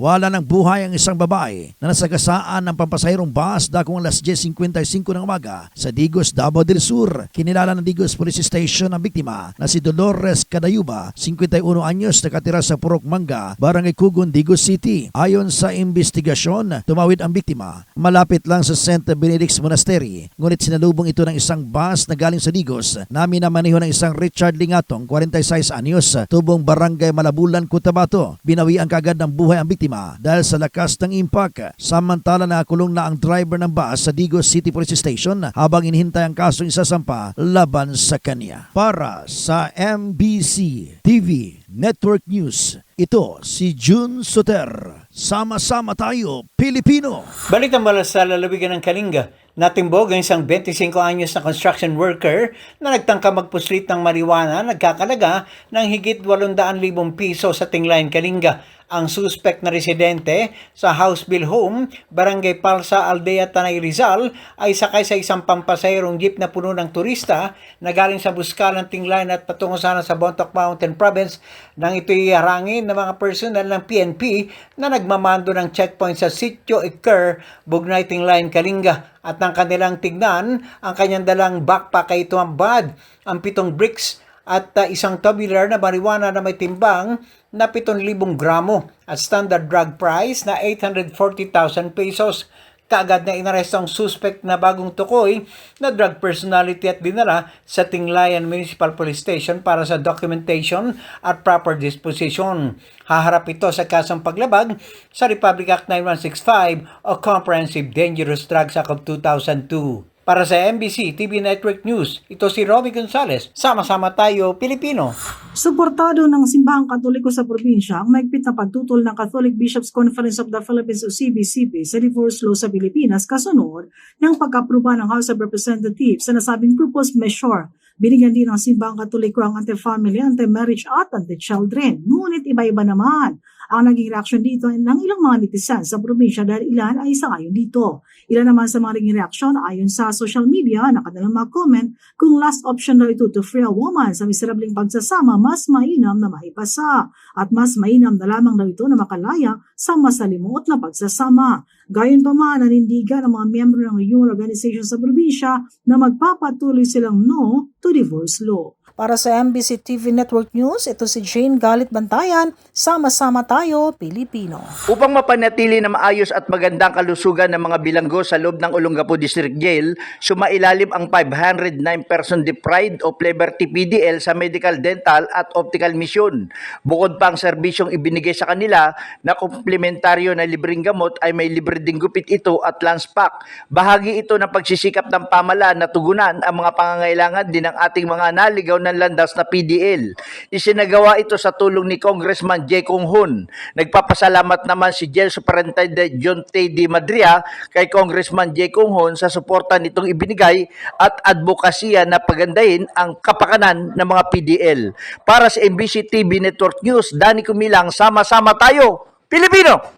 Wala ng buhay ang isang babae na nasagasaan ng pampasahirong bus dakong alas 10.55 ng umaga sa Digos, Davao del Sur. Kinilala ng Digos Police Station ang biktima na si Dolores Cadayuba, 51 anyos, nakatira sa Purok Manga, Barangay Kugon, Digos City. Ayon sa investigasyon, tumawid ang biktima malapit lang sa St. Benedict's Monastery. Ngunit sinalubong ito ng isang bus na galing sa Digos na minamaneho ng isang Richard Lingatong, 46 anyos, tubong Barangay Malabulan, Cotabato. Binawi ang kagad ng buhay ang biktima dahil sa lakas ng impact. Samantala nakakulong na ang driver ng bus sa Digos City Police Station habang inihintay ang kasong isasampa laban sa kanya. Para sa MBC TV Network News, ito si June Soter. Sama-sama tayo, Pilipino! Balitang mula sa lalawigan ng Kalinga, natimbog ang isang 25 anyos na construction worker na nagtangka magpuslit ng marijuana nagkakalaga ng higit 800,000 piso sa Tinglayan, Kalinga. Ang suspect na residente sa House Bill Home, Barangay Palsa, Aldea, Tanay Rizal ay sakay sa isang pampasayarong jeep na puno ng turista na galing sa Buskalan, Tinglayan at patungo sana sa Bontoc Mountain Province nang ito'y harangin ng mga personal ng PNP na nagmamando ng checkpoint sa Sitio Iker, Bugnay, Tinglayan, Kalinga. At nang kanilang tignan ang kanyang dalang backpack ay tumambad. Ang pitong bricks at uh, isang tubular na marijuana na may timbang na 7,000 gramo at standard drug price na 840,000 pesos. Kaagad na inaresto ang suspect na bagong tukoy na drug personality at dinala sa Tinglayan Municipal Police Station para sa documentation at proper disposition. Haharap ito sa kasang paglabag sa Republic Act 9165 o Comprehensive Dangerous Drugs Act of 2002. Para sa MBC TV Network News, ito si Romy Gonzalez. Sama-sama tayo, Pilipino. Suportado ng Simbahang Katoliko sa probinsya ang maigpit na pagtutol ng Catholic Bishops Conference of the Philippines o CBCP sa divorce law sa Pilipinas kasunod ng pagkapruba ng House of Representatives sa nasabing proposed measure. Binigyan din ng Simbahang Katoliko ang anti-family, anti-marriage at anti-children. Ngunit iba-iba naman ang naging reaksyon dito ng ilang mga netizens sa probinsya dahil ilan ay sangayon dito. Ilan naman sa mga naging reaksyon ayon sa social media na kanilang mga comment kung last option daw ito to free a woman sa miserabling pagsasama, mas mainam na maipasa. At mas mainam na lamang daw ito na makalaya sa masalimuot na pagsasama. Gayon pa man, nanindigan ang mga miyembro ng human organization sa probinsya na magpapatuloy silang no to divorce law. Para sa MBC TV Network News, ito si Jane Galit Bantayan. Sama-sama tayo, Pilipino. Upang mapanatili na maayos at magandang kalusugan ng mga bilanggo sa loob ng Olongapo District Jail, sumailalim ang 509 person deprived of liberty PDL sa medical, dental at optical mission. Bukod pa ang serbisyong ibinigay sa kanila na komplementaryo na libreng gamot ay may libre ding gupit ito at lunch pack. Bahagi ito ng pagsisikap ng pamalaan na tugunan ang mga pangangailangan din ng ating mga naligaw ng landas na PDL. Isinagawa ito sa tulong ni Congressman J. Kung Hun. Nagpapasalamat naman si Jail Superintendent John T. Di Madria kay Congressman J. Kung Hun sa suporta nitong ibinigay at advokasya na pagandahin ang kapakanan ng mga PDL. Para sa MBC TV Network News, Danny Kumilang, sama-sama tayo, Pilipino!